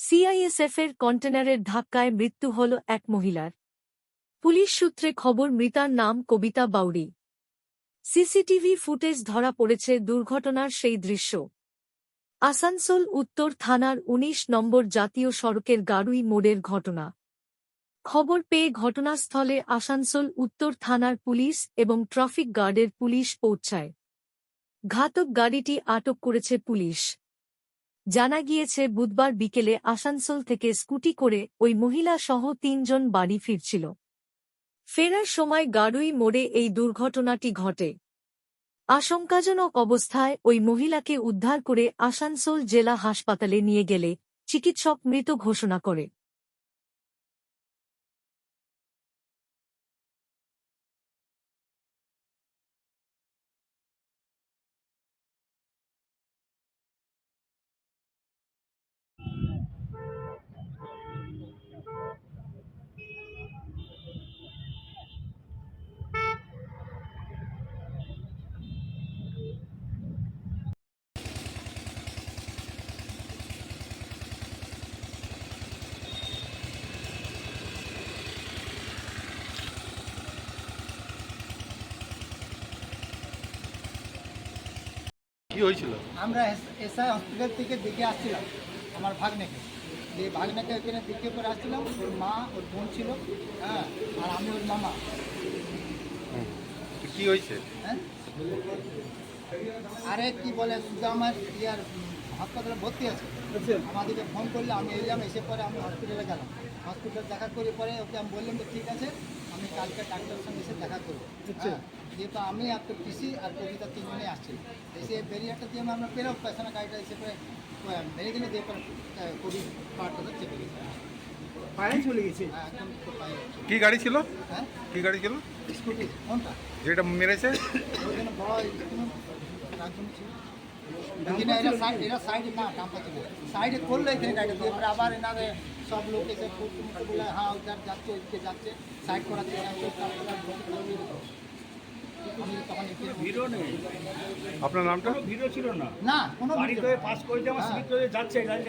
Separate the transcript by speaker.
Speaker 1: সিআইএসএফের কন্টেনারের ধাক্কায় মৃত্যু হল এক মহিলার। পুলিশ সূত্রে খবর, মৃতার নাম কবিতা বাউরি সিসিটিভি ফুটেজ ধরা পড়েছে দুর্ঘটনার সেই দৃশ্য। আসানসোল উত্তর থানার ১৯ নম্বর জাতীয় সড়কের গাড়ুই মোড়ের ঘটনা। খবর পেয়ে ঘটনাস্থলে আসানসোল উত্তর থানার পুলিশ এবং ট্রাফিক গার্ডের পুলিশ পৌঁছায়। ঘাতক গাড়িটি আটক করেছে পুলিশ। জানা গিয়েছে, বুধবার বিকেলে আসানসোল থেকে স্কুটি করে ওই মহিলা সহ তিনজন বাড়ি ফিরছিল। ফেরার সময় গাড়ুই মোড়ে এই দুর্ঘটনাটি ঘটে। আশঙ্কাজনক অবস্থায় ওই মহিলাকে উদ্ধার করে আসানসোল জেলা হাসপাতালে নিয়ে গেলে চিকিৎসক মৃত ঘোষণা করে।
Speaker 2: কি হয়েছিল?
Speaker 3: আমরা এসআই হসপিটাল থেকে দেখে আসছিলাম আমার ভাগ্নেকে। যে ভাগ্নেকে এখানে দেখে করে আসছিলাম ওর মা ওর বোন ছিল হ্যাঁ আর আমি ওর মামা।
Speaker 2: কি হয়েছে?
Speaker 3: হ্যাঁ? আরে কি বলে সুদামার আমার ইয়ার হাসপাতালে ভর্তি আছে। আমাদেরকে ফোন করলে আমি এলাম এসে পরে আমি হসপিটালে গেলাম। হসপিটাল দেখা করে পরে ওকে আমি বললাম যে ঠিক আছে আমি কালকে ডাক্তারের সঙ্গে এসে দেখা করব। হ্যাঁ, যেহেতু আমি আর তোর পিসি আর কবিতা তিনজনে আসছি। এসে ব্যারিয়ারটা দিয়ে আমরা পেলাম পেছনে গাড়িটা এসে পরে মেরে গেলে দিয়ে পরে কোভিড পার্টটা চেপে গেছে।
Speaker 4: পায়ে চলে গেছে?
Speaker 3: হ্যাঁ, তো
Speaker 2: কি গাড়ি ছিল?
Speaker 3: হ্যাঁ?
Speaker 2: কি গাড়ি ছিল?
Speaker 3: স্কুটি কোনটা?
Speaker 2: যেটা মেরেছে?
Speaker 3: বড় ছিল। এখানে এরা সাইড এরা সাইডে না ছিল সাইডে করলে এখানে গাড়ি আবার এনারে সব লোক এসে বলে হ্যাঁ ওইটার যাচ্ছে ওইদিকে যাচ্ছে সাইড করাচ্ছে আপনারা
Speaker 2: নামটা
Speaker 4: ভিড়ও ছিল না
Speaker 3: না কোনো
Speaker 4: পাস করে যাচ্ছে